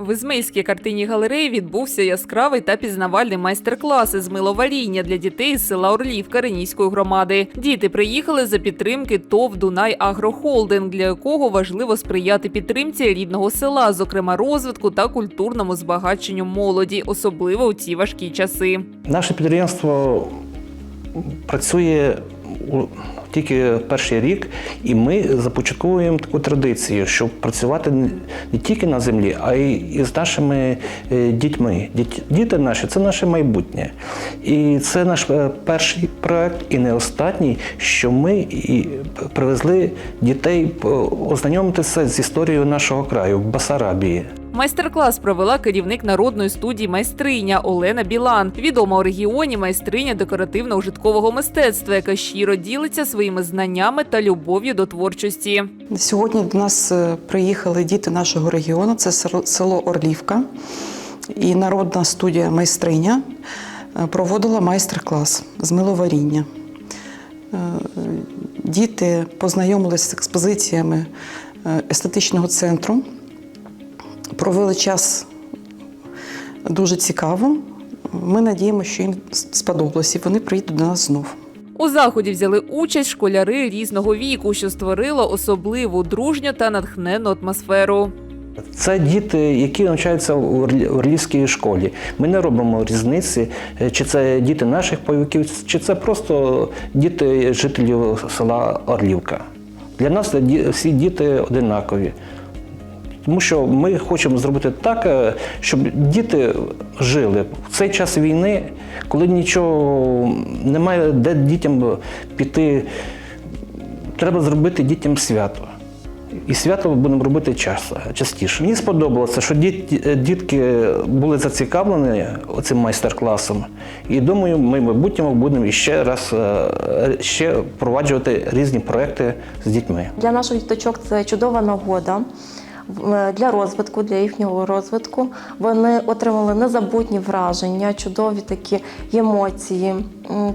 В Ізмейській картинній галереї відбувся яскравий та пізнавальний майстер-клас із миловаріння для дітей з села Орлівка Ренійської громади. Діти приїхали за підтримки ТОВ Дунай Агрохолдинг, для якого важливо сприяти підтримці рідного села, зокрема розвитку та культурному збагаченню молоді, особливо у ці важкі часи. Наше підприємство працює тільки перший рік, і ми започатковуємо таку традицію, щоб працювати не- тільки на землі, а й із нашими е, дітьми. Діт- Діти наші це наше майбутнє. І це наш е, перший проект, і не останній, що ми привезли дітей е, ознайомитися з історією нашого краю в Басарабії. Майстер-клас провела керівник народної студії майстриня Олена Білан, відома у регіоні майстриня декоративно-ужиткового мистецтва, яка щиро ділиться своїми знаннями та любов'ю до творчості. Сьогодні до нас е, приїхали діти нашого регіону, це село Орлівка. І народна студія майстриня е, проводила майстер-клас з миловаріння. Е, Діти познайомилися з експозиціями естетичного центру, провели час дуже цікаво. Ми надіємося, що їм сподобалось, і вони приїдуть до нас знов. У заході взяли участь школяри різного віку, що створило особливу дружню та натхненну атмосферу. Це діти, які навчаються у Орлівській школі. Ми не робимо різниці, е, чи це діти наших пайовиків, чи це просто діти жителів села Орлівка. Для нас всі діти одинакові. Тому що ми хочемо зробити так, е, щоб діти жили в цей час війни, коли нічого немає, де дітям піти. Треба зробити дітям свято. І свято будемо робити час, частіше. Мені сподобалося, що діт- дітки були зацікавлені цим майстер-класом. І думаю, ми в майбутньому будемо ще раз е, ще впроваджувати різні проекти з дітьми. Для наших діточок це чудова нагода для розвитку, для їхнього розвитку. Вони отримали незабутні враження, чудові такі емоції.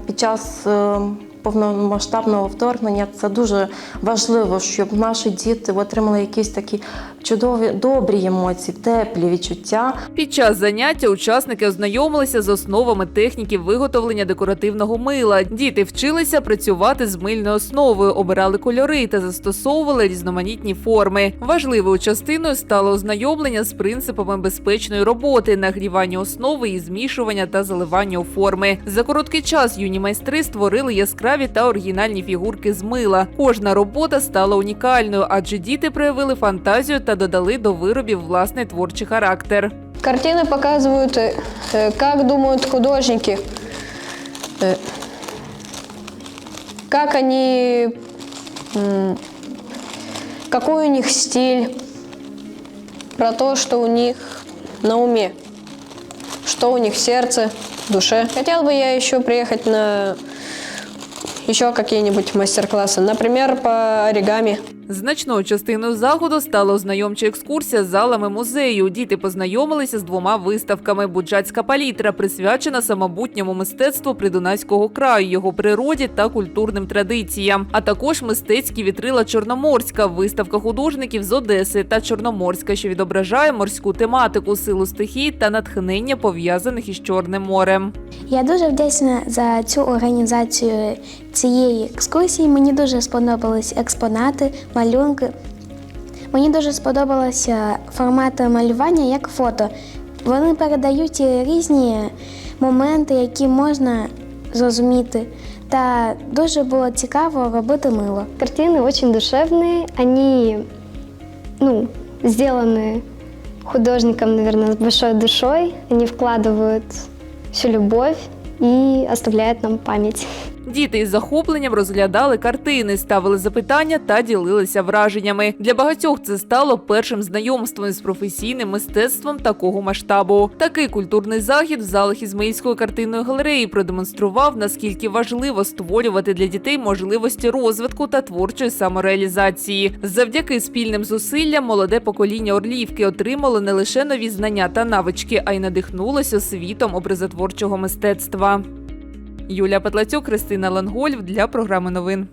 Під час е, повномасштабного вторгнення це дуже важливо, щоб наші діти отримали якісь такі чудові, добрі емоції, теплі відчуття. Під час заняття учасники ознайомилися з основами техніки виготовлення декоративного мила. Діти вчилися працювати з мильною основою, обирали кольори та застосовували різноманітні форми. Важливою частиною стало ознайомлення з принципами безпечної роботи, нагрівання основи і змішування та заливання у форми. За короткий час юні майстри створили яскраві та оригінальні фігурки з мила. Кожна робота стала унікальною, адже діти проявили фантазію та додали до виробів власний творчий характер. Картини показують, як думають художники, як вони, який у них стиль, про те, що у них на умі, що у них в серці, в душе. Хотів би я ще приїхати на ще какие-нибудь мастер-классы, например, по оригами. Значною частиною заходу стала ознайомча екскурсія з залами музею. Діти познайомилися з двома виставками. Буджацька палітра присвячена самобутньому мистецтву придунайського краю, його природі та культурним традиціям. А також мистецькі вітрила Чорноморська, виставка художників з Одеси та Чорноморська, що відображає морську тематику, силу стихій та натхнення пов'язаних із Чорним морем. Я дуже вдячна за цю організацію цієї екскурсії. Мені дуже сподобались експонати, малюнки. Мені дуже сподобалося формат малювання як фото. Вони передають різні моменти, які можна зрозуміти. Та дуже було цікаво робити мило. Картины очень душевные, они, ну, сделаны художником, наверное, с большой душой. Они вкладывают всю любовь и оставляют нам память. Діти із захопленням розглядали картини, ставили запитання та ділилися враженнями. Для багатьох це стало першим знайомством з професійним мистецтвом такого масштабу. Такий культурний захід в залах Ізмаїльської картинної галереї продемонстрував, наскільки важливо створювати для дітей можливості розвитку та творчої самореалізації. Завдяки спільним зусиллям молоде покоління Орлівки отримало не лише нові знання та навички, а й надихнулося світом образотворчого мистецтва. Юлія Петлацюк, Кристина Лангольф для програми новин.